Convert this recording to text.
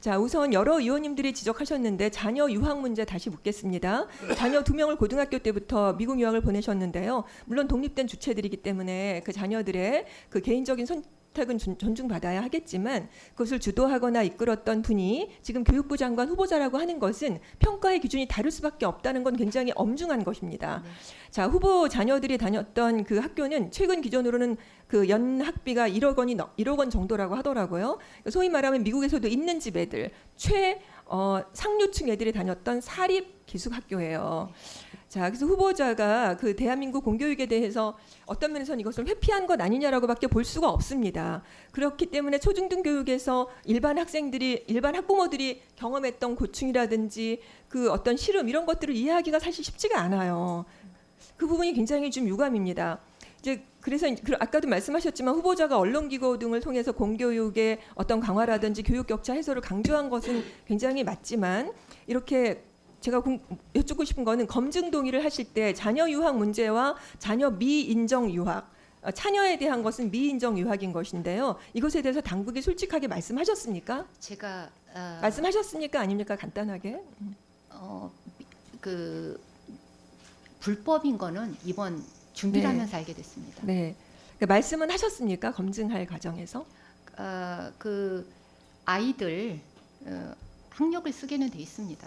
자, 우선 여러 의원님들이 지적하셨는데 자녀 유학 문제 다시 묻겠습니다. 자녀 두 명을 고등학교 때부터 미국 유학을 보내셨는데요. 물론 독립된 주체들이기 때문에 그 자녀들의 그 개인적인 선 존- 존중받아야 하겠지만 그것을 주도하거나 이끌었던 분이 지금 교육부 장관 후보자라고 하는 것은 평가의 기준이 다를 수밖에 없다는 건 굉장히 엄중한 것입니다. 자, 후보 자녀들이 다녔던 그 학교는 최근 기준으로는 그 연 학비가 1억 원이 넘- 1억 원 정도라고 하더라고요. 소위 말하면 미국에서도 있는 집 애들 최 어, 상류층 애들이 다녔던 사립 기숙학교예요. 자, 그래서 후보자가 그 대한민국 공교육에 대해서 어떤 면에서는 이것을 회피한 것 아니냐라고밖에 볼 수가 없습니다. 그렇기 때문에 초중등 교육에서 일반 학생들이 일반 학부모들이 경험했던 고충이라든지 그 어떤 시름 이런 것들을 이해하기가 사실 쉽지가 않아요. 그 부분이 굉장히 좀 유감입니다. 이제 그래서 그 아까도 말씀하셨지만 후보자가 언론기고 등을 통해서 공교육의 어떤 강화라든지 교육 격차 해소를 강조한 것은 굉장히 맞지만 이렇게 제가 공- 여쭙고 싶은 거는 검증 동의를 하실 때 자녀 유학 문제와 자녀 미인정 유학 어, 차녀에 대한 것은 미인정 유학인 것인데요. 이것에 대해서 당국이 솔직하게 말씀하셨습니까? 제가 어, 말씀하셨습니까? 아닙니까? 간단하게. 어, 그 불법인 거는 이번 준비를 네. 하면서 알게 됐습니다. 네. 그 말씀은 하셨습니까? 검증할 과정에서? 어, 그 아이들 어, 학력을 쓰게는 돼 있습니다.